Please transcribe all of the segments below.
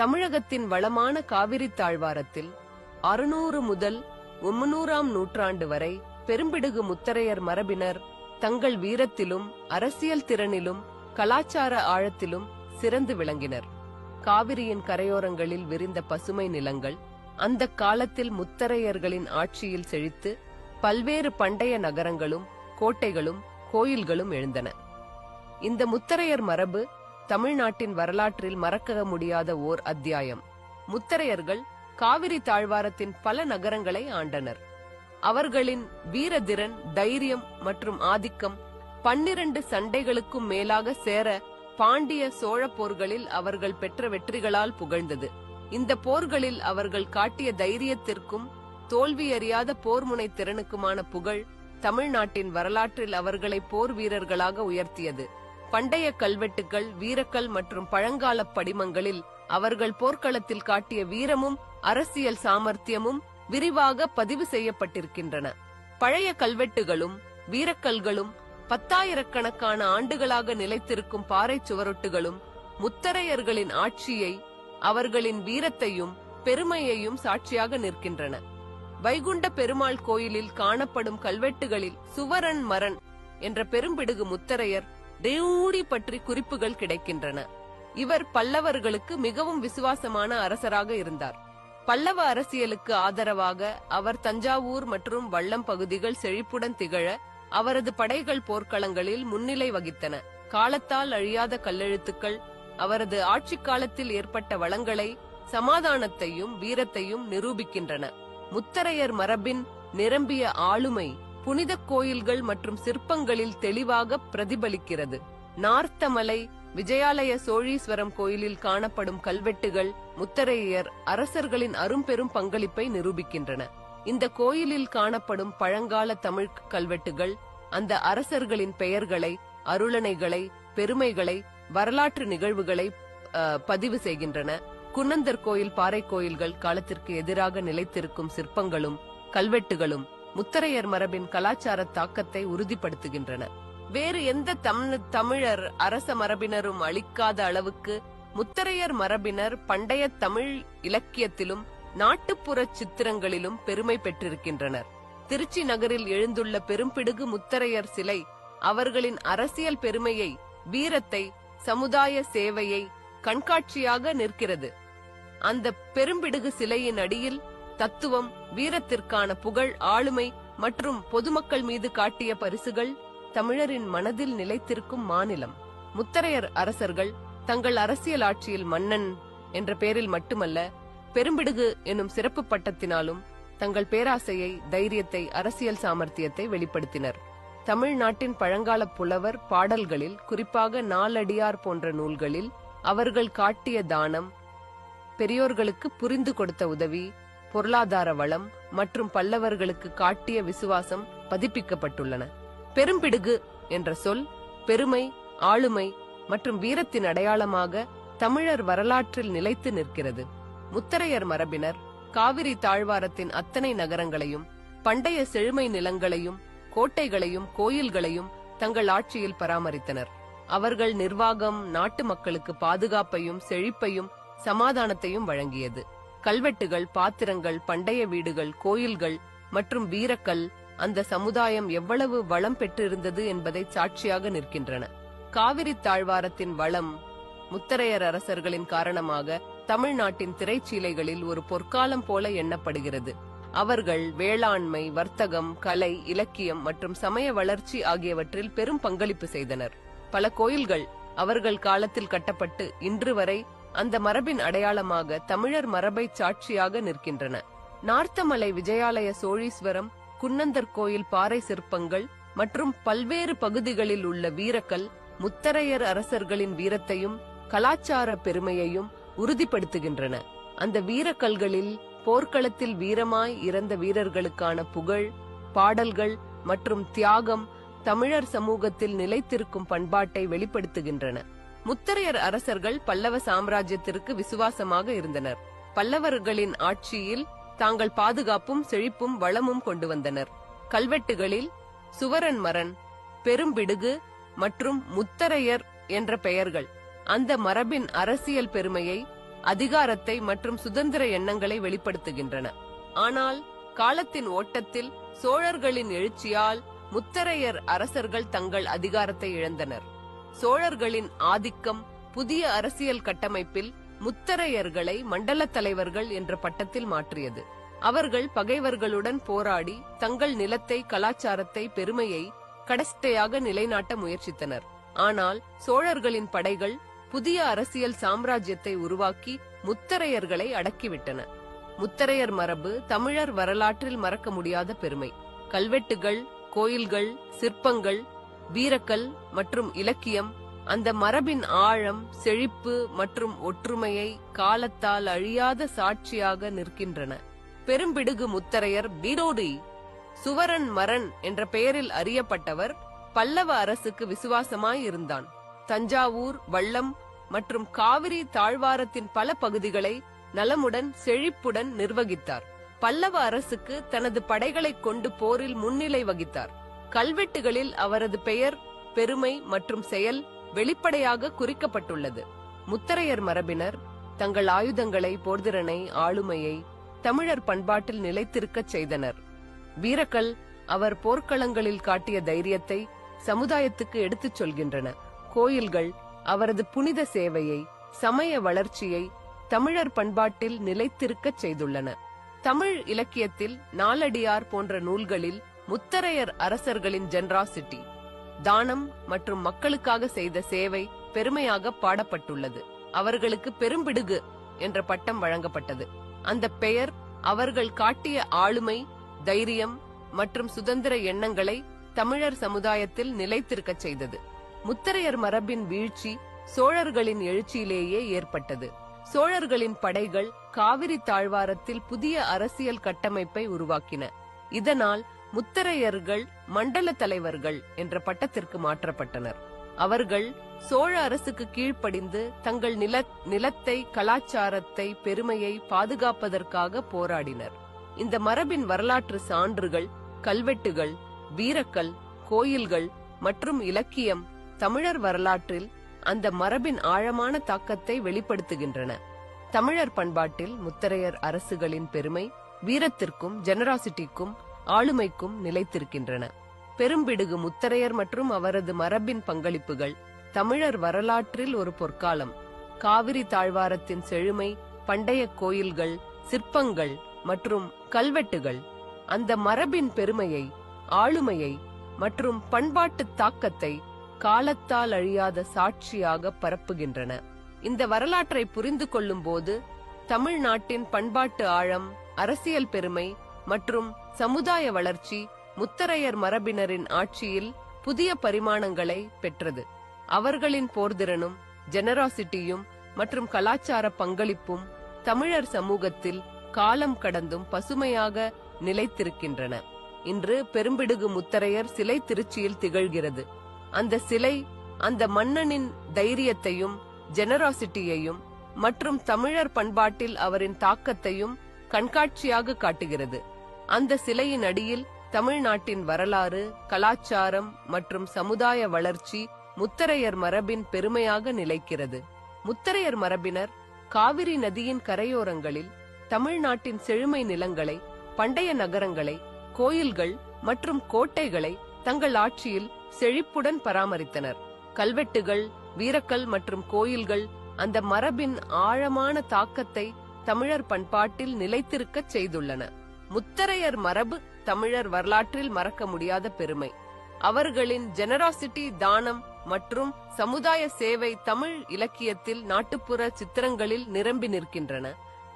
தமிழகத்தின் வளமான காவிரி தாழ்வாரத்தில் அறுநூறு முதல் முன்னூறாம் நூற்றாண்டு வரை பெரும்பிடுகு முத்தரையர் மரபினர் தங்கள் வீரத்திலும் அரசியல் திறனிலும் கலாச்சார ஆழத்திலும் சிறந்து விளங்கினர். காவிரியின் கரையோரங்களில் விரிந்த பசுமை நிலங்கள் அந்த காலத்தில் முத்தரையர்களின் ஆட்சியில் செழித்து பல்வேறு பண்டைய நகரங்களும் கோட்டைகளும் கோயில்களும் எழுந்தன. இந்த முத்தரையர் மரபு தமிழ்நாட்டின் வரலாற்றில் மறக்க முடியாத ஓர் அத்தியாயம். முத்தரையர்கள் காவிரி தாழ்வாரத்தின் பல நகரங்களை ஆண்டனர். அவர்களின் வீரதிறன் தைரியம் மற்றும் ஆதிக்கம் பன்னிரண்டு சண்டைகளுக்கும் மேலாக சேர பாண்டிய சோழ போர்களில் அவர்கள் பெற்ற வெற்றிகளால் புகழ்ந்தது. இந்த போர்களில் அவர்கள் காட்டிய தைரியத்திற்கும் தோல்வியறியாத போர்முனை திறனுக்குமான புகழ் தமிழ்நாட்டின் வரலாற்றில் அவர்களை போர் வீரர்களாக உயர்த்தியது. பண்டைய கல்வெட்டுகள் வீரக்கல் மற்றும் பழங்கால படிமங்களில் அவர்கள் போர்க்களத்தில் காட்டிய வீரமும் அரசியல் சாமர்த்தியமும் விரிவாக பதிவு செய்யப்பட்டிருக்கின்றன. பழைய கல்வெட்டுகளும் வீரக்கல்களும் பத்தாயிரக்கணக்கான ஆண்டுகளாக நிலைத்திருக்கும் பாறை சுவரொட்டுகளும் முத்தரையர்களின் ஆட்சியை அவர்களின் வீரத்தையும் பெருமையையும் சாட்சியாக நிற்கின்றன. வைகுண்ட பெருமாள் கோயிலில் காணப்படும் கல்வெட்டுகளில் சுவரன் மரன் என்ற பெரும்பிடுகு முத்தரையர் தேவூடி பற்றி குறிப்புகள் கிடைக்கின்றன. இவர் பல்லவர்களுக்கு மிகவும் விசுவாசமான அரசராக இருந்தார். பல்லவ அரசியலுக்கு ஆதரவாக அவர் தஞ்சாவூர் மற்றும் வள்ளம் பகுதிகள் செழிப்புடன் திகழ அவரது படைகள் போர்க்களங்களில் முன்னிலை வகித்தன. காலத்தால் அழியாத கல்லெழுத்துக்கள் அவரது ஆட்சி காலத்தில் ஏற்பட்ட வளங்களை சமாதானத்தையும் வீரத்தையும் நிரூபிக்கின்றன. முத்தரையர் மரபின் நிரம்பிய ஆளுமை புனித கோயில்கள் மற்றும் சிற்பங்களில் தெளிவாக பிரதிபலிக்கிறது. நார்த்தமலை விஜயாலய சோழீஸ்வரம் கோயிலில் காணப்படும் கல்வெட்டுகள் முத்தரையர் அரசர்களின் அரும்பெரும் பங்களிப்பை நிரூபிக்கின்றன. இந்த கோயிலில் காணப்படும் பழங்கால தமிழ் கல்வெட்டுகள் அந்த அரசர்களின் பெயர்களை அருளணைகளை பெருமைகளை வரலாற்று நிகழ்வுகளை அஹ், பதிவு செய்கின்றன. குன்னந்தர் கோயில் பாறை கோயில்கள் காலத்திற்கு எதிராக நிலைத்திருக்கும் சிற்பங்களும் கல்வெட்டுகளும் முத்தரையர் மரபின் கலாச்சார தாக்கத்தை உறுதிப்படுத்துகின்றன. வேறு எந்த தமிழ் தமிழர் அரச மரபினரும் அளிக்காத அளவுக்கு முத்தரையர் மரபினர் பண்டைய தமிழ் இலக்கியத்திலும் நாட்டுப்புற சித்திரங்களிலும் பெருமை பெற்றிருக்கின்றனர். திருச்சி நகரில் எழுந்துள்ள பெரும்பிடுகு முத்தரையர் சிலை அவர்களின் அரசியல் பெருமையை வீரத்தை சமுதாய சேவையை கண்காட்சியாக நிற்கிறது. அந்த பெரும்பிடுகு சிலையின் அடியில் தத்துவம் வீரத்திற்கான புகழ் ஆளுமை மற்றும் பொதுமக்கள் மீது காட்டிய பரிசுகள் தமிழரின் மனதில் நிலைத்திருக்கும் மாநிலம். முத்தரையர் அரசர்கள் தங்கள் அரசியல் ஆட்சியில் மன்னன் என்ற பெயரில் மட்டுமல்ல பெரும்பிடுகு எனும் சிறப்பு பட்டத்தினாலும் தங்கள் பேராசையை தைரியத்தை அரசியல் சாமர்த்தியத்தை வெளிப்படுத்தினர். தமிழ்நாட்டின் பழங்கால புலவர் பாடல்களில் குறிப்பாக நாலடியார் போன்ற நூல்களில் அவர்கள் காட்டிய தானம் பெரியோர்களுக்கு புரிந்து கொடுத்த உதவி பொருளாதார வளம் மற்றும் பல்லவர்களுக்கு காட்டிய விசுவாசம் பதிப்பிக்கப்பட்டுள்ளன. பெரும்பிடுகு என்ற சொல் பெருமை ஆளுமை மற்றும் வீரத்தின் அடையாளமாக தமிழர் வரலாற்றில் நிலைத்து நிற்கிறது. முத்தரையர் மரபினர் காவிரி தாழ்வாரத்தின் அத்தனை நகரங்களையும் பண்டைய செழுமை நிலங்களையும் கோட்டைகளையும் கோயில்களையும் தங்கள் ஆட்சியில் பராமரித்தனர். அவர்கள் நிர்வாகம் நாட்டு மக்களுக்கு பாதுகாப்பையும் செழிப்பையும் சமாதானத்தையும் வழங்கியது. கல்வெட்டுகள் பாத்திரங்கள் பண்டைய வீடுகள் கோயில்கள் மற்றும் வீரக்கல் அந்த சமுதாயம் எவ்வளவு வளம் பெற்றிருந்தது என்பதை சாட்சியாக நிற்கின்றன. காவிரி தாழ்வாரத்தின் வளம் முத்தரையர் அரசர்களின் காரணமாக தமிழ்நாட்டின் திரைச்சீலைகளில் ஒரு பொற்காலம் போல எண்ணப்படுகிறது. அவர்கள் வேளாண்மை வர்த்தகம் கலை இலக்கியம் மற்றும் சமய வளர்ச்சி ஆகியவற்றில் பெரும் பங்களிப்பு செய்தனர். பல கோயில்கள் அவர்கள் காலத்தில் கட்டப்பட்டு இன்று வரை அந்த மரபின் அடையாளமாக தமிழர் மரபை சாட்சியாக நிற்கின்றன. நார்த்தமலை விஜயாலய சோழீஸ்வரம் குன்னந்தர் கோயில் பாறை சிற்பங்கள் மற்றும் பல்வேறு பகுதிகளில் உள்ள வீரக்கல் முத்தரையர் அரசர்களின் வீரத்தையும் கலாச்சார பெருமையையும் உறுதிப்படுத்துகின்றன. அந்த வீரக்கல்களில் போர்க்களத்தில் வீரமாய் இறந்த வீரர்களுக்கான புகழ் பாடல்கள் மற்றும் தியாகம் தமிழர் சமூகத்தில் நிலைத்திருக்கும் பண்பாட்டை வெளிப்படுத்துகின்றன. முத்தரையர் அரசர்கள் பல்லவ சாம்ராஜ்யத்திற்கு விசுவாசமாக இருந்தனர். பல்லவர்களின் ஆட்சியில் தாங்கள் பாதுகாப்பும் செழிப்பும் வளமும் கொண்டு வந்தனர். கல்வெட்டுகளில் சுவரன் மரன் பெரும்பிடுகு மற்றும் முத்தரையர் என்ற பெயர்கள். அந்த மரபின் அரசியல் பெருமையை அதிகாரத்தை மற்றும் சுதந்திர எண்ணங்களை வெளிப்படுத்துகின்றன. ஆனால் காலத்தின் ஓட்டத்தில் சோழர்களின் எழுச்சியால் முத்தரையர் அரசர்கள் தங்கள் அதிகாரத்தை இழந்தனர். சோழர்களின் ஆதிக்கம் புதிய அரசியல் கட்டமைப்பில் முத்தரையர்களை மண்டல தலைவர்கள் என்ற பட்டத்தில் மாற்றியது. அவர்கள் பகைவர்களுடன் போராடி தங்கள் நிலத்தை கலாச்சாரத்தை பெருமையை கடைசியாக நிலைநாட்ட முயற்சித்தனர். ஆனால் சோழர்களின் படைகள் புதிய அரசியல் சாம்ராஜ்யத்தை உருவாக்கி முத்தரையர்களை அடக்கிவிட்டன. முத்தரையர் மரபு தமிழர் வரலாற்றில் மறக்க முடியாத பெருமை. கல்வெட்டுகள் கோயில்கள் சிற்பங்கள் வீரக்கல் மற்றும் இலக்கியம் அந்த மரபின் ஆழம் செழிப்பு மற்றும் ஒற்றுமையை காலத்தால் அழியாத சாட்சியாக நிற்கின்றன. பெரும்பிடுகு முத்தரையர் பீரோடி சுவரன் மரன் என்ற பெயரில் அறியப்பட்டவர் பல்லவ அரசுக்கு விசுவாசமாய் இருந்தான். தஞ்சாவூர் வள்ளம் மற்றும் காவிரி தாழ்வாரத்தின் பல பகுதிகளை நலமுடன் செழிப்புடன் நிர்வகித்தார். பல்லவ அரசுக்கு தனது படைகளைக் கொண்டு போரில் முன்னிலை வகித்தார். கல்வெட்டுகளில் அவரது பெயர் பெருமை மற்றும் செயல் வெளிப்படையாக குறிக்கப்பட்டுள்ளது. முத்தரையர் மரபினர் தங்கள் ஆயுதங்களை போர்திறனை ஆளுமையை தமிழர் பண்பாட்டில் நிலைத்திருக்கச் செய்தனர். வீரக்கல் அவர் போர்க்களங்களில் காட்டிய தைரியத்தை சமுதாயத்துக்கு எடுத்துச் சொல்கின்றன. கோயில்கள் அவரது புனித சேவையை சமய வளர்ச்சியை தமிழர் பண்பாட்டில் நிலைத்திருக்கச் செய்துள்ளன. தமிழ் இலக்கியத்தில் நாலடியார் போன்ற நூல்களில் முத்தரையர் அரசர்களின் ஜென்ராசிட்டி தானம் மற்றும் மக்களுக்காக செய்த சேவை பெருமையாக பாடப்பட்டுள்ளது. அவர்களுக்கு பெரும்பிடுகு என்ற பட்டம் வழங்கப்பட்டது. அந்த பெயர் அவர்கள் காட்டிய ஆளுமை தைரியம் மற்றும் சுதந்திர எண்ணங்களை தமிழர் சமுதாயத்தில் நிலைத்திருக்கச் செய்தது. முத்தரையர் மரபின் வீழ்ச்சி சோழர்களின் எழுச்சியிலேயே ஏற்பட்டது. சோழர்களின் படைகள் காவிரி தாழ்வாரத்தில் புதிய அரசியல் கட்டமைப்பை உருவாக்கின. இதனால் முத்தரையர்கள் மண்டல தலைவர்கள் என்ற பட்டத்திற்கு மாற்றப்பட்டனர். அவர்கள் சோழ அரசுக்கு கீழ்ப்படிந்து தங்கள் நில நிலத்தை கலாச்சாரத்தை பெருமையை பாதுகாப்பதற்காக போராடினர். இந்த மரபின் வரலாற்று சான்றுகள் கல்வெட்டுகள் வீரக்கல் கோயில்கள் மற்றும் இலக்கியம் தமிழர் வரலாற்றில் அந்த மரபின் ஆழமான தாக்கத்தை வெளிப்படுத்துகின்றன. தமிழர் பண்பாட்டில் முத்தரையர் அரசுகளின் பெருமை வீரத்திற்கும் ஜெனராசிட்டிக்கும் ஆளுமைக்கும் நிலைத்திருக்கின்றன. பெரும்பிடுகு முத்தரையர் மற்றும் அவரது மரபின் பங்களிப்புகள் தமிழர் வரலாற்றில் ஒரு பொற்காலம். காவிரி தாழ்வாரத்தின் செழுமை பண்டைய கோயில்கள் சிற்பங்கள் மற்றும் கல்வெட்டுகள் அந்த மரபின் பெருமையை ஆளுமையை மற்றும் பண்பாட்டு தாக்கத்தை காலத்தால் அழியாத சாட்சியாக பரப்புகின்றன. இந்த வரலாற்றை புரிந்து கொள்ளும் போது தமிழ்நாட்டின் பண்பாட்டு ஆழம் அரசியல் பெருமை மற்றும் சமுதாய வளர்ச்சி முத்தரையர் மரபினரின் ஆட்சியில் புதிய பரிமாணங்களை பெற்றது. அவர்களின் போர்திறனும் ஜெனராசிட்டியும் மற்றும் கலாச்சார பங்களிப்பும் தமிழர் சமூகத்தில் காலம் கடந்தும் பசுமையாக நிலைத்திருக்கின்றன. இன்று பெரும்பிடுகு முத்தரையர் சிலை திருச்சியில் திகழ்கிறது. அந்த சிலை அந்த மன்னனின் தைரியத்தையும் ஜெனராசிட்டியையும் மற்றும் தமிழர் பண்பாட்டில் அவரின் தாக்கத்தையும் கண்காட்சியாக காட்டுகிறது. அந்த சிலையின் அடியில் தமிழ்நாட்டின் வரலாறு கலாச்சாரம் மற்றும் சமுதாய வளர்ச்சி முத்தரையர் மரபின் பெருமையாக நிலைக்கிறது. முத்தரையர் மரபினர் காவிரி நதியின் கரையோரங்களில் தமிழ்நாட்டின் செழுமை நிலங்களை பண்டைய நகரங்களை கோயில்கள் மற்றும் கோட்டைகளை தங்கள் ஆட்சியில் செழிப்புடன் பராமரித்தனர். கல்வெட்டுகள் வீரக்கல் மற்றும் கோயில்கள் அந்த மரபின் ஆழமான தாக்கத்தை தமிழர் பண்பாட்டில் நிலைத்திருக்கச் செய்துள்ளன. முத்தரையர் மரபு தமிழர் வரலாற்றில் மறக்க முடியாத பெருமை. அவர்களின் ஜெனராசிட்டி தானம் மற்றும் சமுதாய சேவை தமிழ் இலக்கியத்தில் நாட்டுப்புற சித்திரங்களில் நிரம்பி நிற்கின்றன.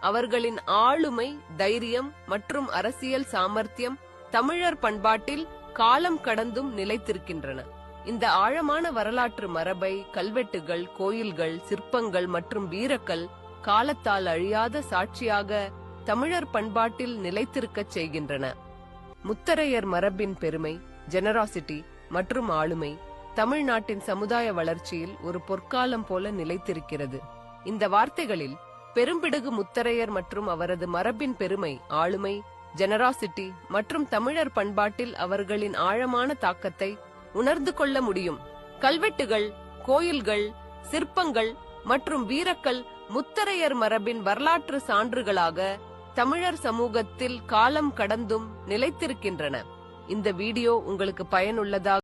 அவர்களின் ஆளுமை தைரியம் மற்றும் அரசியல் சாமர்த்தியம் தமிழர் பண்பாட்டில் காலம் கடந்தும் நிலைத்திருக்கின்றன. இந்த ஆழமான வரலாற்று மரபை கல்வெட்டுகள் கோயில்கள் சிற்பங்கள் மற்றும் வீரக்கல் காலத்தால் அழியாத சாட்சியாக தமிழர் பண்பாட்டில் நிலைத்திருக்கச் செய்கின்றன. முத்தரையர் மரபின் பெருமை ஜெனராசிட்டி மற்றும் ஆளுமை தமிழ்நாட்டின் சமுதாய வளர்ச்சியில் ஒரு பொற்காலம் போல நிலைத்திருக்கிறது. இந்த வார்த்தைகளில் பெரும்பிடுகு முத்தரையர் மற்றும் அவரது மரபின் பெருமை ஆளுமை ஜெனராசிட்டி மற்றும் தமிழர் பண்பாட்டில் அவர்களின் ஆழமான தாக்கத்தை உணர்ந்து கொள்ள முடியும். கல்வெட்டுகள் கோயில்கள் சிற்பங்கள் மற்றும் வீரக்கல் முத்தரையர் மரபின் வரலாற்று சான்றுகளாக தமிழர் சமூகத்தில் காலம் கடந்தும் நிலைத்திருக்கின்றன. இந்த வீடியோ உங்களுக்கு பயனுள்ளதாக